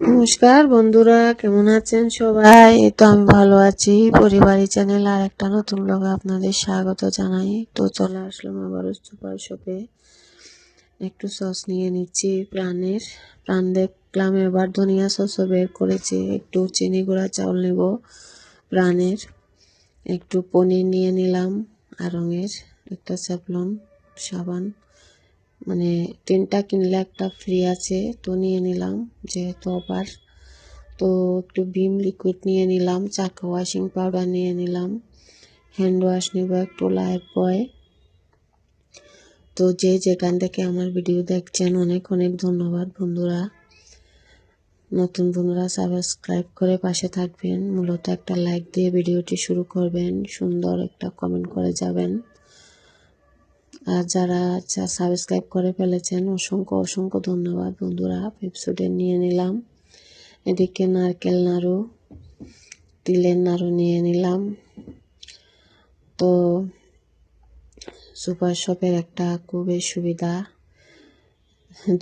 নমস্কার বন্ধুরা, কেমন আছেন সবাই? এই তো আমি ভালো আছি। পরিবারী চ্যানেল আর একটা নতুন ব্লগে আপনাদের স্বাগত জানাই। তো চলে আসলাম আবার সুপার শপে। একটু সস নিয়ে নিচ্ছি প্রাণের। প্রাণ দেখলাম এবার ধনিয়া সসও বের করেছি। একটু চিনি গুঁড়া চাউল নেব প্রাণের। একটু পনির নিয়ে নিলাম। আরঙের একটা স্যাফলন, সাবান। মানে তিনটা কিনলে একটা ফ্রি আছে, তো নিয়ে নিলাম যেহেতু আবার। তো একটু ভিম লিকুইড নিয়ে নিলাম, চাকা ওয়াশিং পাউডার নিয়ে নিলাম হ্যান্ড ওয়াশ নেব একটু লাইফ বয় তো যে যেখান থেকে আমার ভিডিও দেখছেন, অনেক অনেক ধন্যবাদ বন্ধুরা। নতুন বন্ধুরা সাবস্ক্রাইব করে পাশে থাকবেন। মূলত একটা লাইক দিয়ে ভিডিওটি শুরু করবেন, সুন্দর একটা কমেন্ট করে যাবেন। আর যারা সাবস্ক্রাইব করে ফেলেছেন, অসংখ্য অসংখ্য ধন্যবাদ বন্ধুরা। পেপসুডের নিয়ে নিলাম, এদিকে নারকেল নাড়ু, তিলের নাড়ু নিয়ে নিলাম। তো সুপার শপের একটা খুবই সুবিধা,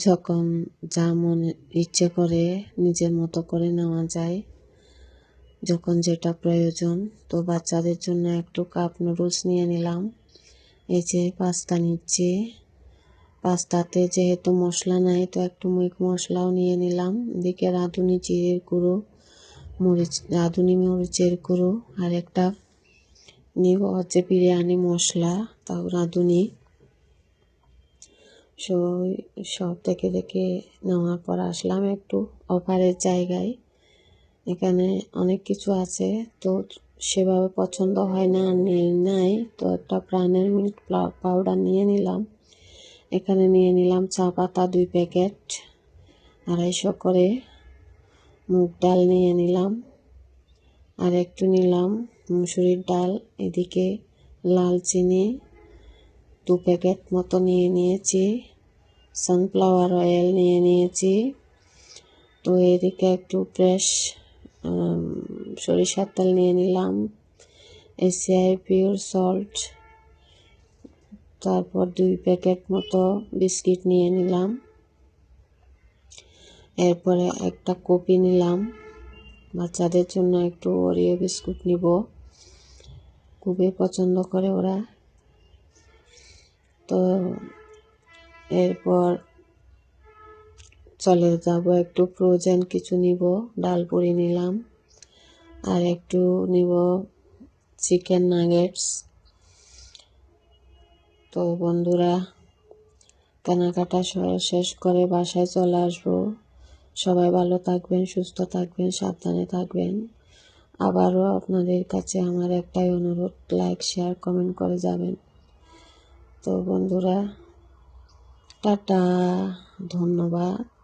যখন যা মনে ইচ্ছে করে নিজের মতো করে নেওয়া যায়, যখন যেটা প্রয়োজন। তো বাচ্চাদের জন্য একটু কাপ নুডলস নিয়ে নিলাম। এই যে পাস্তা নিচ্ছি। পাস্তাতে যেহেতু মশলা নাই, তো একটু মিট মশলাও নিয়ে নিলাম। এদিকে রাঁধুনি জিরের গুঁড়ো, মরিচ, রাঁধুনি মরিচের গুঁড়ো আর একটা নিব হচ্ছে বিরিয়ানি মশলা, তাও রাঁধুনি। সব সব থেকে দেখে নেওয়ার পর আসলাম একটু অফারের জায়গায়। এখানে অনেক কিছু আছে, তো সেভাবে পছন্দ হয় না, নেই, নাই। তো একটা প্রাণের মিল্ক পাউডার নিয়ে নিলাম। এখানে নিয়ে নিলাম চা পাতা, দুই প্যাকেট, আড়াইশো করে। মুগ ডাল নিয়ে নিলাম। আর একটু নিলাম মুসুরির ডাল, এদিকে লাল চিনি, দু প্যাকেট মতো নিয়ে নিয়েছি। সানফ্লাওয়ার অয়েল নিয়ে নিয়েছি। তো এদিকে একটু ফ্রেশ সরিষার তেল নিয়ে নিলাম এসিআই পিওর সল্ট তারপর দুই প্যাকেট মতো বিস্কিট নিয়ে নিলাম। এরপরে একটা কপি নিলাম। বাচ্চাদের জন্য একটু ওরিও বিস্কুট নিব। খুবই পছন্দ করে ওরা। তো, এরপর চলে যাব, একটু ফ্রোজেন কিছু নিব, ডাল পুরি নিলাম, আর একটু নিব চিকেন নাগেটস তো বন্ধুরা, কেনাকাটা শেষ করে বাসায় চলে আসব। সবাই ভালো থাকবেন, সুস্থ থাকবেন, সাবধানে থাকবেন। আবারও আপনাদের কাছে আমার একটাই অনুরোধ লাইক শেয়ার কমেন্ট করে যাবেন। তো বন্ধুরা, টাটা, ধন্যবাদ।